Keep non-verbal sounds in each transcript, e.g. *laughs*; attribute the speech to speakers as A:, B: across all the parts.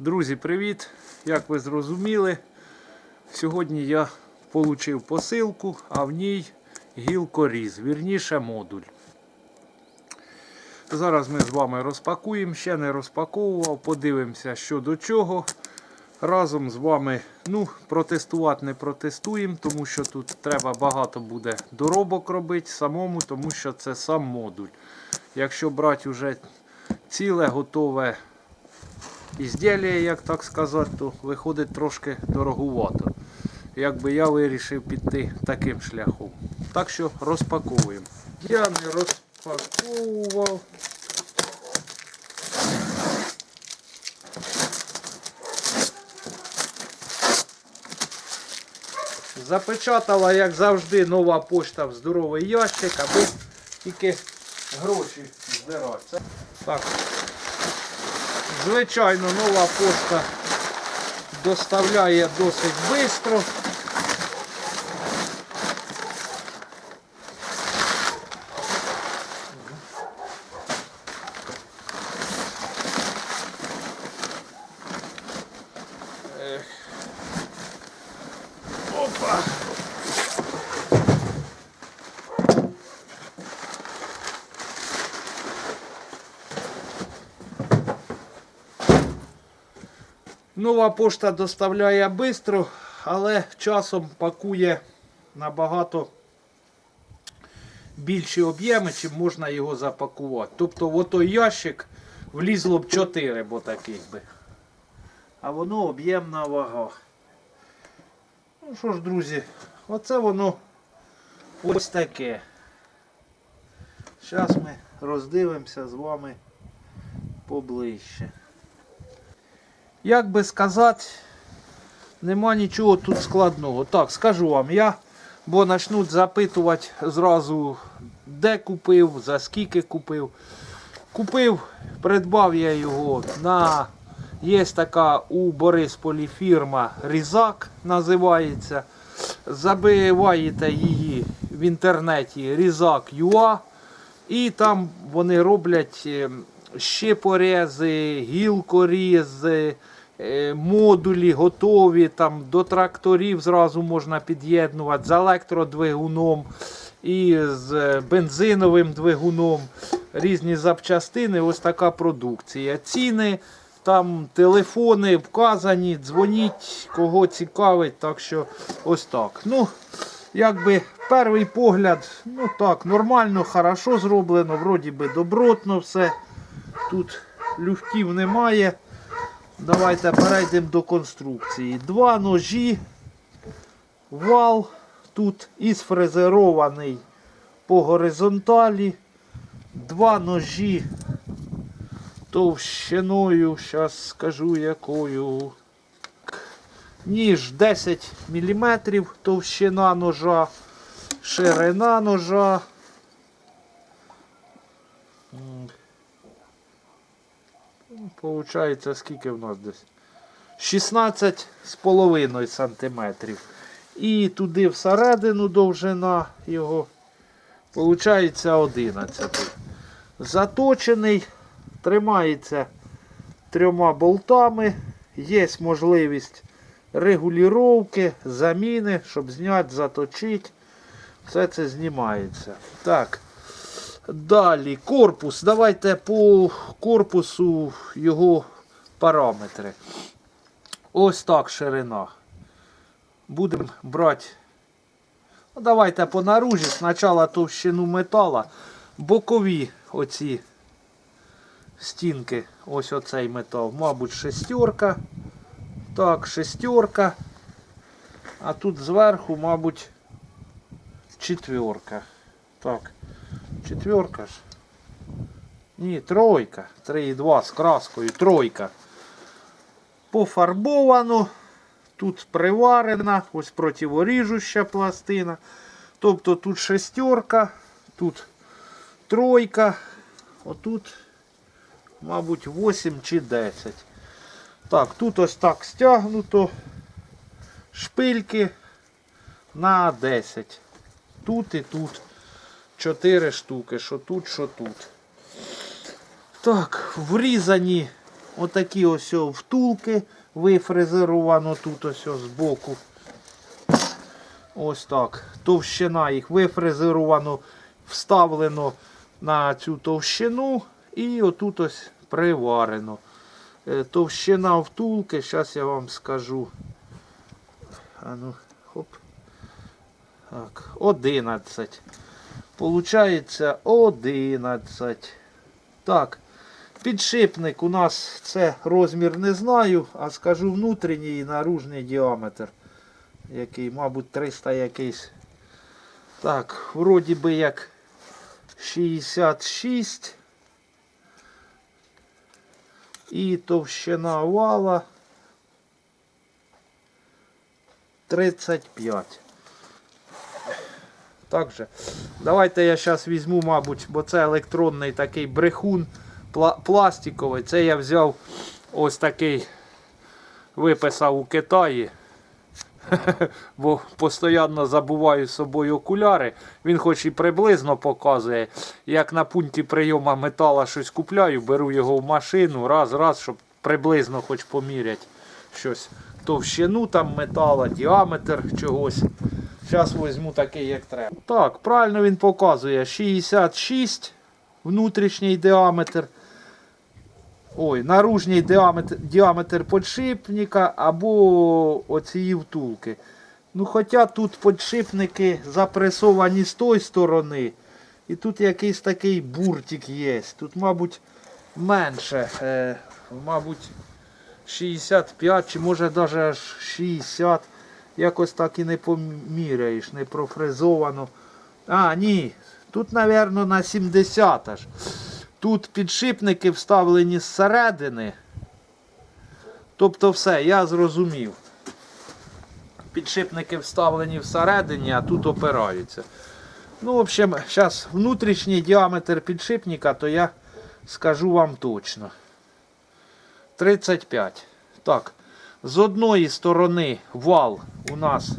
A: Друзі, привіт! Як ви зрозуміли, сьогодні я отримав посилку, а в ній гілкоріз, вірніше модуль. Зараз ми з вами розпакуємо, ще не розпаковував, подивимося, що до чого. Разом з вами ну, протестувати не протестуємо, тому що тут треба багато буде доробок робити самому, тому що це сам модуль. Якщо брати вже ціле, готове ізділля, як так сказати, то виходить трошки дорогувато. Якби я вирішив піти таким шляхом. Так що розпаковуємо. Я не розпаковував. Запечатала, як завжди, нова пошта в здоровий ящик, аби тільки гроші збирати. Це- Так. Звичайно, нова пошта доставляє досить швидко. Нова пошта доставляє швидко, але часом пакує набагато більші об'єми, чим можна його запакувати. Тобто в отой ящик влізло б 4 бо таких би. А воно об'ємна вага. Ну що ж, друзі, оце воно ось таке. Зараз ми роздивимося з вами поближче. Як би сказати, нема нічого тут складного. Так, скажу вам, я, бо почнуть запитувати зразу, де купив, за скільки купив. Купив, придбав я його на. Є така у Борисполі фірма Різак називається. Забиваєте її в інтернеті Різак.ua і там вони роблять е, щепорези, гілкорізи, е, модулі готові, там до тракторів зразу можна під'єднувати з електродвигуном і з бензиновим двигуном. Різні запчастини, ось така продукція. Ціни, там телефони вказані, дзвоніть, кого цікавить. Так що ось так. Ну, якби перший погляд, ну так, нормально, хорошо зроблено, вроді би добротно все. Тут люфтів немає. Давайте перейдемо до конструкції. Два ножі, вал тут і сфрезерований по горизонталі. Два ножі товщиною, зараз скажу якою. Ніж 10 мм товщина ножа, ширина ножа. М. Ну, Получається, скільки в нас десь? 16 з половиною сантиметрів. І туди всередину довжина його. Получається 11. Заточений, тримається трьома болтами. Є можливість регулювання, заміни, щоб зняти, заточити. Все це знімається. Так. Далі корпус. Давайте по корпусу його параметри. Ось так ширина. Будемо брати. Ну, давайте по наружі. Спочатку товщину метала. Бокові оці стінки. Ось оцей метал. Мабуть, шестерка. Так, шестерка. А тут зверху, мабуть, четверка. Так. Четверка ж. Ні, тройка. 3,2 з краскою. Тройка. Пофарбовано. Тут приварена. Ось противоріжуща пластина. Тобто тут шестерка, тут тройка. Отут, мабуть, 8 чи 10. Так, тут ось так стягнуто. Шпильки на 10. Тут і тут. 4 штуки, що тут, що тут. Так, врізані
B: Отакі ось втулки вифрезеровано тут ось о збоку. Ось так. Товщина їх вифрезеровано, вставлено на цю товщину і отут ось приварено. Е, Товщина втулки, зараз я вам скажу. А ну, хоп. Так, 11. Получається 11. Так. Підшипник у нас це розмір не знаю, а скажу внутрішній і наружний діаметр. Який, мабуть, 300 якийсь. Так, вроді би як 66. І товщина вала 35. Так. Давайте я зараз візьму, мабуть, бо це електронний такий брехун пла- пластиковий. Це я взяв ось такий, виписав у Китаї. *laughs* Бо постійно забуваю з собою окуляри. Він хоч і приблизно показує. Як на пункті прийому метала щось купляю, беру його в машину раз, раз, щоб приблизно хоч поміряти щось. Товщину там метала, діаметр чогось. Зараз візьму такий, як треба. Так, правильно він показує 66 внутрішній діаметр. Ой, наружній діаметр, діаметр подшипника або оцієї втулки. Ну, хоча тут подшипники запресовані з тої сторони. І тут якийсь такий буртик є. Тут, мабуть, менше. Е, мабуть, 65 чи може навіть 60. Якось так і не поміряєш, не профрезовано. А, ні. Тут, мабуть, на 70 аж. Тут підшипники вставлені зсередини. Тобто все, я зрозумів. Підшипники вставлені всередині, а тут опираються. Ну, в общем, зараз внутрішній діаметр підшипника, то я скажу вам точно. 35. Так, з одної сторони вал у нас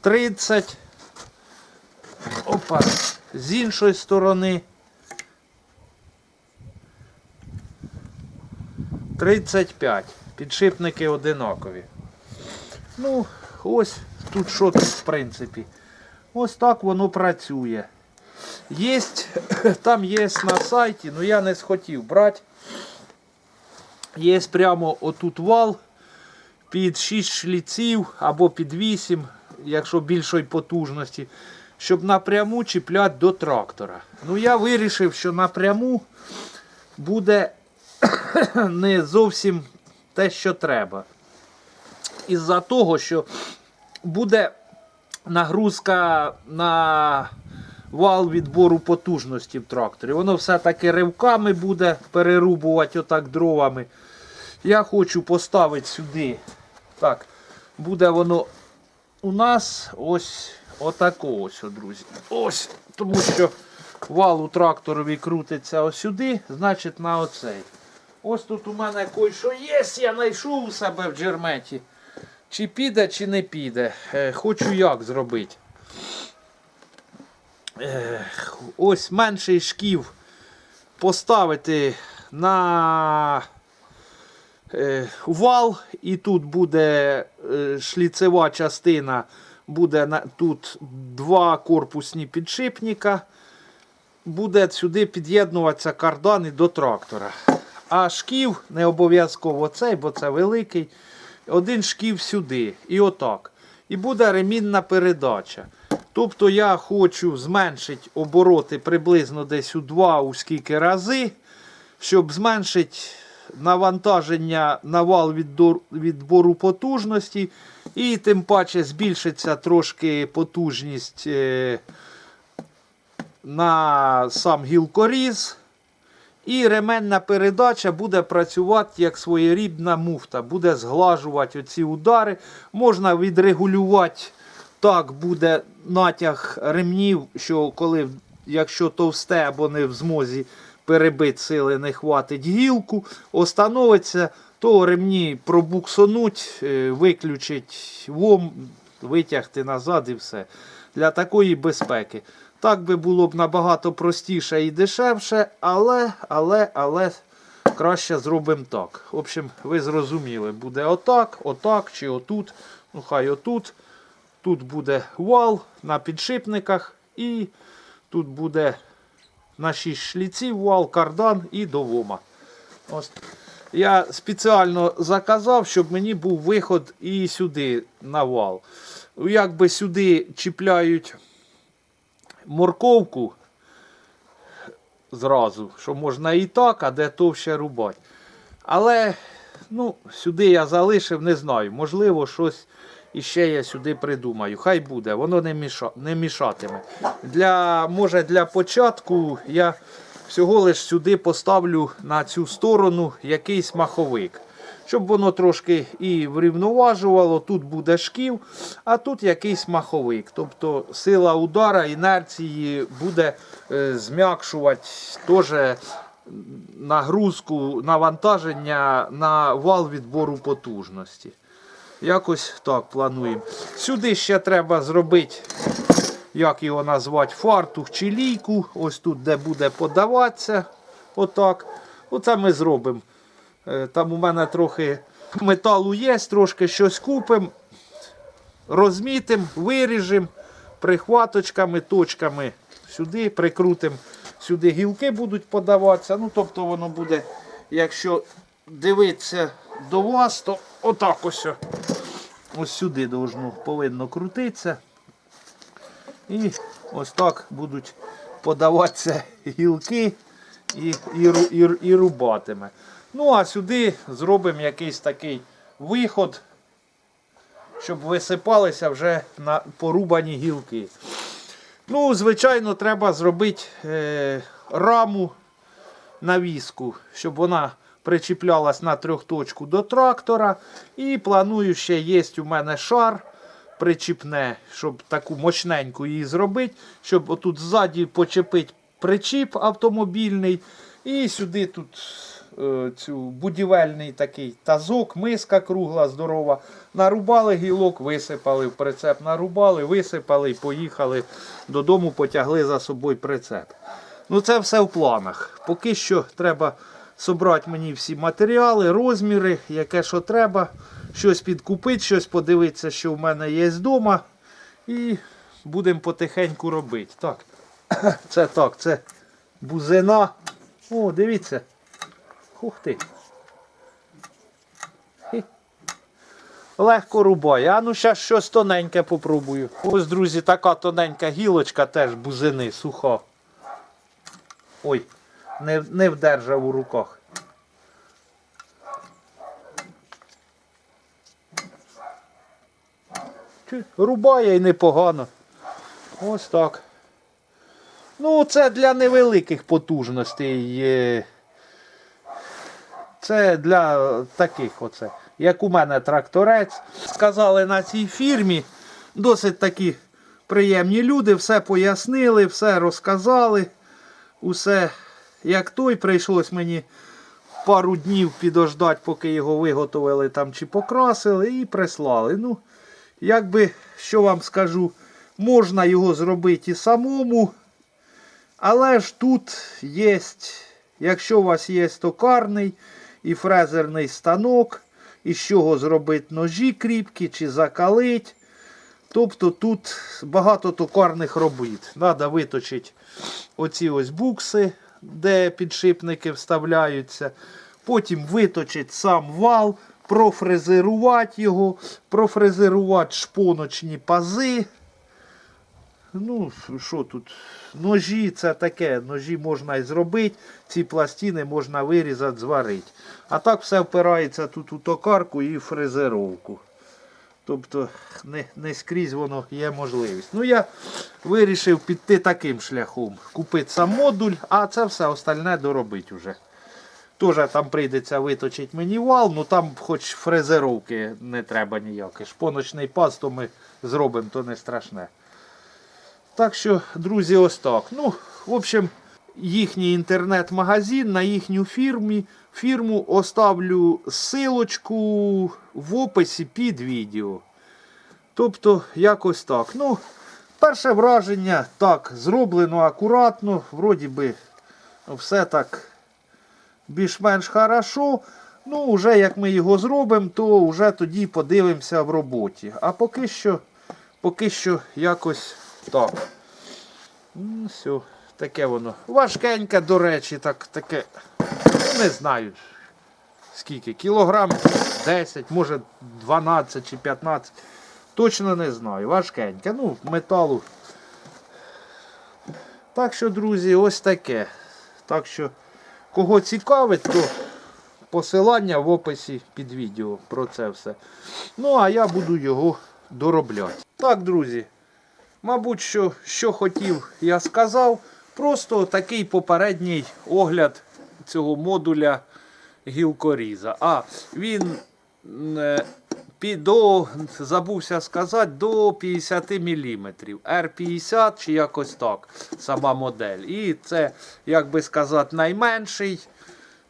B: 30. Опа. З іншої сторони 35. Підшипники одинакові. Ну, ось тут що тут, в принципі. Ось так воно працює. Єсть, *coughs* там є на сайті, але я не схотів брати. Є прямо отут вал під 6 шліців або під 8, якщо більшої потужності, щоб напряму чіпляти до трактора. Ну я вирішив, що напряму буде *coughs* не зовсім те, що треба. Із-за того, що буде нагрузка на вал відбору потужності в тракторі. Воно все-таки ривками буде перерубувати отак дровами. Я хочу поставити сюди. Так, буде воно у нас ось отако ось, друзі. Ось, тому що вал у тракторові крутиться ось сюди, значить на оцей. Ось тут у мене кое-що є, я знайшов у себе в джерметі. Чи піде, чи не піде. Е, Хочу як зробити. Ось менший шків поставити на е, вал, і тут буде е, шліцева частина, буде тут два корпусні підшипника. Буде сюди під'єднуватися кардани до трактора. А шків не обов'язково цей, бо це великий. Один шків сюди. І отак. І буде ремінна передача. Тобто я хочу зменшити обороти приблизно десь у два у скільки рази, щоб зменшити навантаження на вал відбору потужності. І тим паче збільшиться трошки потужність е, на сам гілкоріз. І ременна передача буде працювати як своєрідна муфта, буде зглажувати оці удари. Можна відрегулювати так, буде натяг ремнів, що коли, якщо товсте або не в змозі перебити сили, не хватить гілку, остановиться, то ремні пробуксонуть, е, виключить вом, витягти назад і все. Для такої безпеки. Так би було б набагато простіше і дешевше, але, але, але краще зробимо так. В общем, ви зрозуміли, буде отак, отак чи отут. Ну, хай отут. Тут буде вал на підшипниках і тут буде на 6 шліців вал, кардан і довома. Ось. Я спеціально заказав, щоб мені був виход і сюди на вал. Якби сюди чіпляють морковку зразу, що можна і так, а де товще рубати. Але ну, сюди я залишив, не знаю. Можливо, щось іще я сюди придумаю. Хай буде, воно не, міша, не мішатиме. Для, може для початку я всього лиш сюди поставлю на цю сторону якийсь маховик. Щоб воно трошки і врівноважувало, тут буде шків, а тут якийсь маховик. Тобто сила удара, інерції буде е, зм'якшувати теж нагрузку, навантаження на вал відбору потужності. Якось так плануємо. Сюди ще треба зробити, як його назвати, фартух чи лійку. Ось тут, де буде подаватися. Отак. Оце ми зробимо. Е, Там у мене трохи металу є, трошки щось купимо, розмітимо, виріжемо прихваточками, точками сюди, прикрутимо. Сюди гілки будуть подаватися. Ну, тобто воно буде, якщо дивитися до вас, то отак ось. Ось сюди должно, повинно крутитися. І ось так будуть подаватися гілки і, і, і, і рубатиме. Ну, а сюди зробимо якийсь такий виход, щоб висипалися вже на порубані гілки. Ну, звичайно, треба зробити е, раму навіску, щоб вона причіплялась на трьохточку до трактора. І планую ще є у мене шар причіпне, щоб таку мощненьку її зробити, щоб отут ззаді почепити причіп автомобільний. І сюди тут е, цю будівельний такий тазок, миска кругла, здорова. Нарубали гілок, висипали в прицеп, нарубали, висипали і поїхали додому, потягли за собою прицеп. Ну це все в планах. Поки що треба зібрати мені всі матеріали, розміри, яке що треба, щось підкупити, щось подивитися, що в мене є вдома. І будемо потихеньку робити. Так, *coughs* це так, це бузина. О, дивіться. Ух ти. Легко рубає. А ну зараз щось тоненьке попробую. Ось, друзі, така тоненька гілочка теж бузини, суха. Ой, не, не вдержав у руках. Рубає і непогано. Ось так. Ну, це для невеликих потужностей. Це для таких оце. Як у мене тракторець. Сказали на цій фірмі. Досить такі приємні люди, все пояснили, все розказали. Усе як той, прийшлось мені пару днів підождати, поки його виготовили там чи покрасили і прислали. Ну, якби, що вам скажу, можна його зробити і самому. Але ж тут є, якщо у вас є токарний і фрезерний станок, із чого зробити ножі кріпкі чи закалить. Тобто тут багато токарних робіт. Треба виточити оці ось букси, де підшипники вставляються. Потім виточити сам вал, профрезерувати його, профрезерувати шпоночні пази. Ну, що тут? Ножі це таке, ножі можна і зробити, ці пластини можна вирізати, зварити. А так все впирається тут у токарку і фрезеровку. Тобто не, не скрізь воно є можливість. Ну, я вирішив піти таким шляхом. Купити сам модуль, а це все остальне доробити вже. Теж там прийдеться виточити мені вал, ну там хоч фрезеровки не треба ніякої. Шпоночний паз, то ми зробимо, то не страшне. Так що, друзі, ось так. Ну, в общем, їхній інтернет-магазин на їхню фірмі, фірму оставлю силочку в описі під відео. Тобто, якось так. Ну, перше враження так, зроблено акуратно, вроді би все так більш-менш хорошо. Ну, вже як ми його зробимо, то вже тоді подивимося в роботі. А поки що, поки що якось так. Все, таке воно. Важкеньке, до речі, так, таке. ну, Не знаю. Скільки? Кілограм 10, може 12 чи 15. Точно не знаю. Важкеньке. Ну, металу. Так що, друзі, ось таке. Так що, кого цікавить, то посилання в описі під відео про це все. Ну, а я буду його доробляти. Так, друзі. Мабуть, що, що хотів, я сказав. Просто такий попередній огляд цього модуля гілкоріза. А, він е, до, забувся сказати, до 50 мм. R50 чи якось так, сама модель. І це, як би сказати, найменший.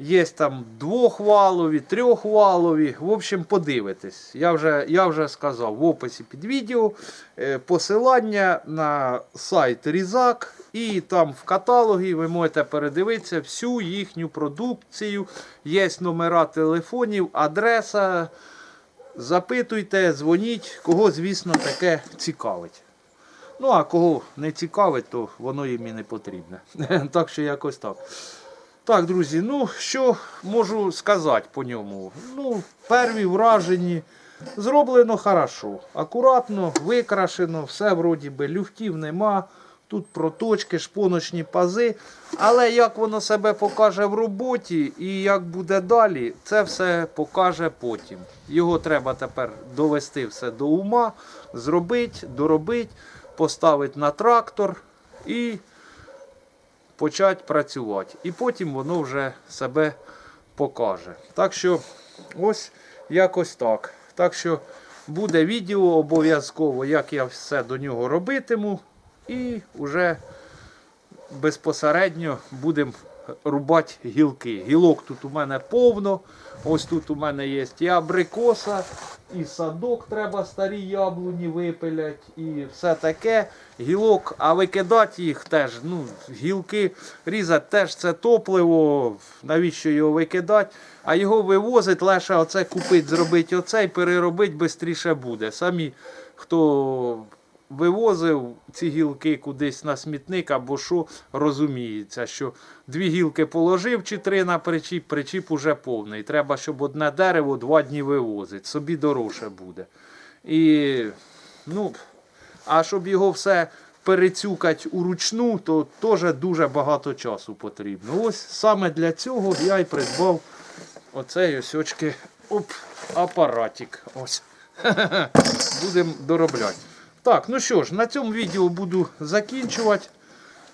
B: Є там двохвалові, трьохвалові. В общем, подивитесь. Я вже, я вже сказав в описі під відео е, посилання на сайт Різак. І там в каталогі ви можете передивитися всю їхню продукцію. Є номера телефонів, адреса. Запитуйте, дзвоніть, кого, звісно, таке цікавить. Ну, а кого не цікавить, то воно їм і не потрібне. *laughs* Так що якось так. Так, друзі, ну що можу сказати по ньому? Ну, перві вражені. Зроблено хорошо. Акуратно, викрашено, все вроді би люфтів нема. Тут проточки, шпоночні пази. Але як воно себе покаже в роботі і як буде далі, це все покаже потім. Його треба тепер довести все до ума, зробити, доробити, поставити на трактор і почати працювати. І потім воно вже себе покаже. Так що ось якось так. Так що буде відео обов'язково, як я все до нього робитиму. І вже безпосередньо будемо рубати гілки. Гілок тут у мене повно. Ось тут у мене є і абрикоса, і садок треба старі яблуні випилять, і все таке. Гілок, а викидати їх теж, ну, гілки різати теж це топливо. Навіщо його викидати? А його вивозить, лише оце купити, зробити оце і переробити швидше буде. Самі, хто вивозив ці гілки кудись на смітник або що, розуміється, що дві гілки положив чи три на причіп, причіп уже повний. Треба, щоб одне дерево два дні вивозить. Собі дорожче буде. І, ну, а щоб його все перецюкати уручну, то теж дуже багато часу потрібно. Ось саме для цього я і придбав оцей ось очки оп, апаратик. Ось. *laughs* Будемо доробляти. Так, ну що ж, на цьому відео буду закінчувати.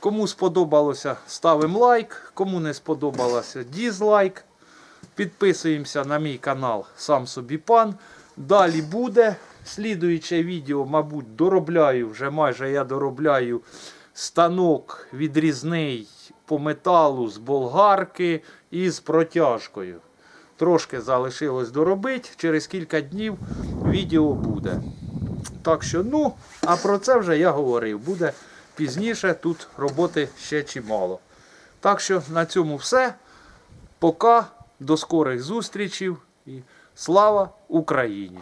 B: Кому сподобалося, ставимо лайк. Кому не сподобалося, дізлайк. Підписуємося на мій канал Сам собі пан. Далі буде. Слідуюче відео, мабуть, доробляю, вже майже я доробляю станок відрізний по металу з болгарки і з протяжкою. Трошки залишилось доробити. Через кілька днів відео буде. Так що, ну, а про це вже я говорив. Буде пізніше, тут роботи ще чимало. Так що на цьому все. Пока, до скорих зустрічей і слава Україні!